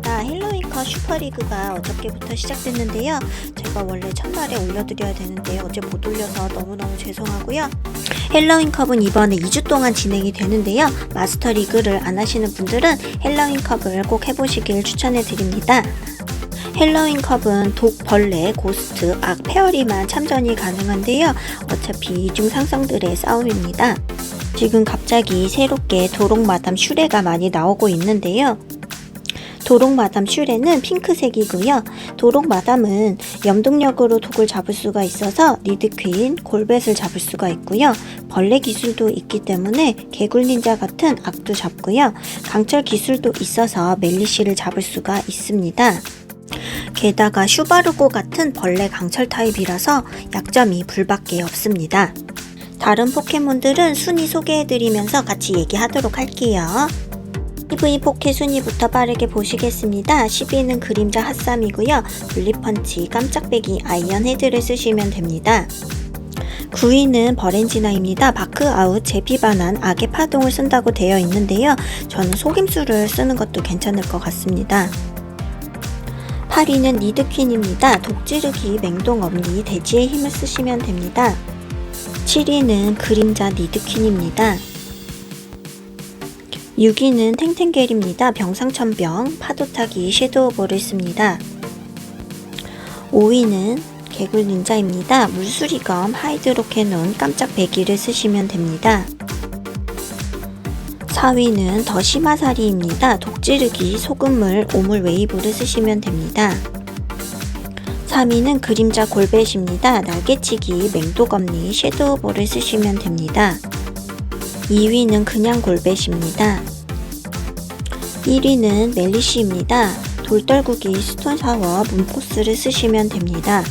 반갑습니다. 헬로윈컵 슈퍼리그가 어저께부터 시작됐는데요. 제가 원래 첫날에 올려드려야 되는데 어제 못 올려서 너무너무 죄송하고요. 헬로윈컵은 이번에 2주 동안 진행이 되는데요. 마스터 리그를 안 하시는 분들은 헬로윈컵을 꼭 해보시길 추천해 드립니다. 헬로윈 컵은 독, 벌레, 고스트, 악, 페어리만 참전이 가능한데요. 어차피 이중 상성들의 싸움입니다. 지금 갑자기 새롭게 도롱마담 슈레가 많이 나오고 있는데요. 도롱마담 슈레는 핑크색이고요. 도롱마담은 염동력으로 독을 잡을 수가 있어서 리드퀸, 골벳을 잡을 수가 있고요. 벌레 기술도 있기 때문에 개굴 닌자 같은 악도 잡고요. 강철 기술도 있어서 멜리시를 잡을 수가 있습니다. 게다가 슈바르고 같은 벌레 강철 타입이라서 약점이 불밖에 없습니다. 다른 포켓몬들은 순위 소개해드리면서 같이 얘기하도록 할게요. EV 포켓 순위부터 빠르게 보시겠습니다. 10위는 그림자 핫삼이고요. 블리펀치, 깜짝배기, 아이언 헤드를 쓰시면 됩니다. 9위는 버렌지나입니다. 바크아웃, 제비반한, 악의 파동을 쓴다고 되어 있는데요. 저는 속임수를 쓰는 것도 괜찮을 것 같습니다. 8위는 니드퀸입니다. 독지르기, 맹동엄니, 대지의 힘을 쓰시면 됩니다. 7위는 그림자 니드퀸입니다. 6위는 탱탱겔입니다. 병상천병, 파도타기, 섀도우볼을 씁니다. 5위는 개굴 닌자입니다. 물수리검, 하이드로캐논, 깜짝 배기를 쓰시면 됩니다. 4위는 더시마사리입니다. 독지르기, 소금물, 오물 웨이브를 쓰시면 됩니다. 3위는 그림자 골벳입니다. 날개치기, 맹도검니, 섀도우볼을 쓰시면 됩니다. 2위는 그냥 골벳입니다. 1위는 멜리시입니다. 돌떨구기, 스톤 샤워, 문포스를 쓰시면 됩니다.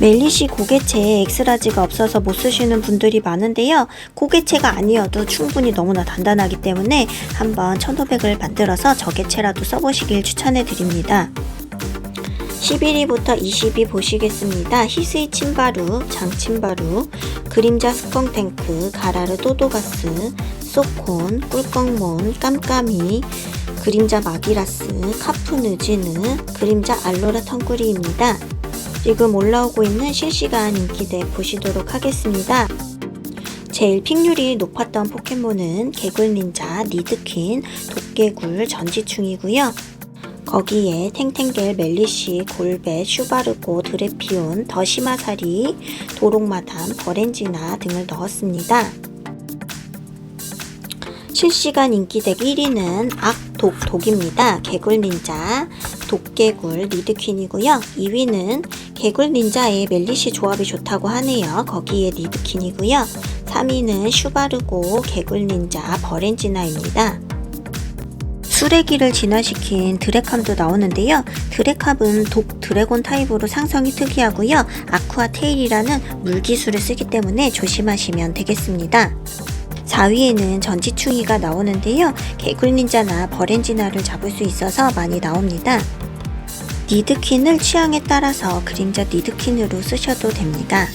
멜리시 고개체에 엑스라지가 없어서 못 쓰시는 분들이 많은데요. 고개체가 아니어도 충분히 너무나 단단하기 때문에 한번 1500을 만들어서 저개체라도 써보시길 추천해 드립니다. 11위부터 20위 보시겠습니다. 히스이 침바루, 장침바루, 그림자 스컹탱크, 가라르 또도가스, 소콘, 꿀꺽몬, 깜깜이, 그림자 마기라스, 카푸느지느, 그림자 알로라 텅구리입니다. 지금 올라오고 있는 실시간 인기대 보시도록 하겠습니다. 제일 픽률이 높았던 포켓몬은 개굴닌자, 니드퀸, 도깨굴, 전지충이고요. 거기에 탱탱겔, 멜리시, 골벳, 슈바르고, 드레피온, 더시마사리, 도롱마담, 버렌지나 등을 넣었습니다. 실시간 인기덱 1위는 악독 독입니다. 개굴 닌자, 독개굴, 리드퀸이고요. 2위는 개굴 닌자의 멜리시 조합이 좋다고 하네요. 거기에 리드퀸이고요. 3위는 슈바르고, 개굴 닌자, 버렌지나입니다. 수레기를 진화시킨 드래캄도 나오는데요. 드래캄은 독 드래곤 타입으로 상성이 특이하고요. 아쿠아 테일이라는 물기술을 쓰기 때문에 조심하시면 되겠습니다. 4위에는 전지충이가 나오는데요. 개굴닌자나 버렌지나를 잡을 수 있어서 많이 나옵니다. 니드퀸을 취향에 따라서 그림자 니드퀸으로 쓰셔도 됩니다.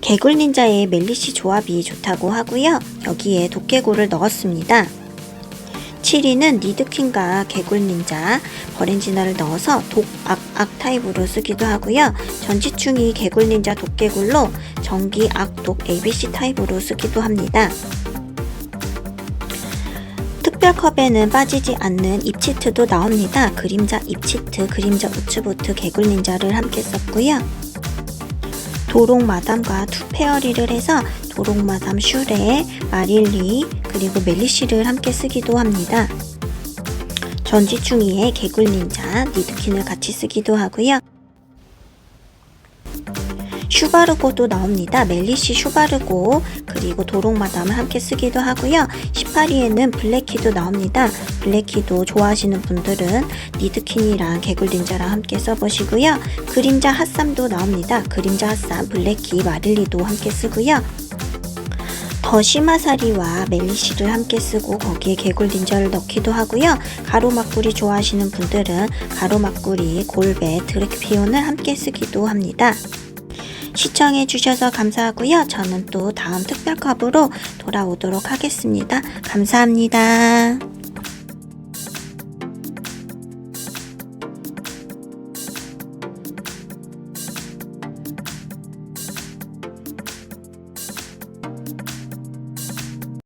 개굴 닌자의 멜리시 조합이 좋다고 하고요. 여기에 도깨굴을 넣었습니다. 7위는 니드퀸과 개굴 닌자, 버렌지나를 넣어서 독, 악, 악 타입으로 쓰기도 하고요. 전지충이 개굴 닌자 도깨굴로 전기, 악, 독, ABC 타입으로 쓰기도 합니다. 특별컵에는 빠지지 않는 입치트도 나옵니다. 그림자 입치트, 그림자 우츠보트, 개굴 닌자를 함께 썼고요. 도롱마담과 투페어리를 해서 도롱마담 슈레, 마릴리, 그리고 멜리시를 함께 쓰기도 합니다. 전지충이의 개굴 닌자, 니드킨을 같이 쓰기도 하고요. 슈바르고도 나옵니다. 멜리시 슈바르고 그리고 도롱마담을 함께 쓰기도 하고요. 18위에는 블랙키도 나옵니다. 블랙키도 좋아하시는 분들은 니드킨이랑 개굴닌자랑 함께 써보시고요. 그림자 핫삼도 나옵니다. 그림자 핫삼, 블랙키, 마릴리도 함께 쓰고요. 더시마사리와 멜리시를 함께 쓰고 거기에 개굴닌자를 넣기도 하고요. 가로막구리 좋아하시는 분들은 가로막구리, 골베, 드래피온을 함께 쓰기도 합니다. 시청해 주셔서 감사하고요. 저는 또 다음 특별컵으로 돌아오도록 하겠습니다. 감사합니다.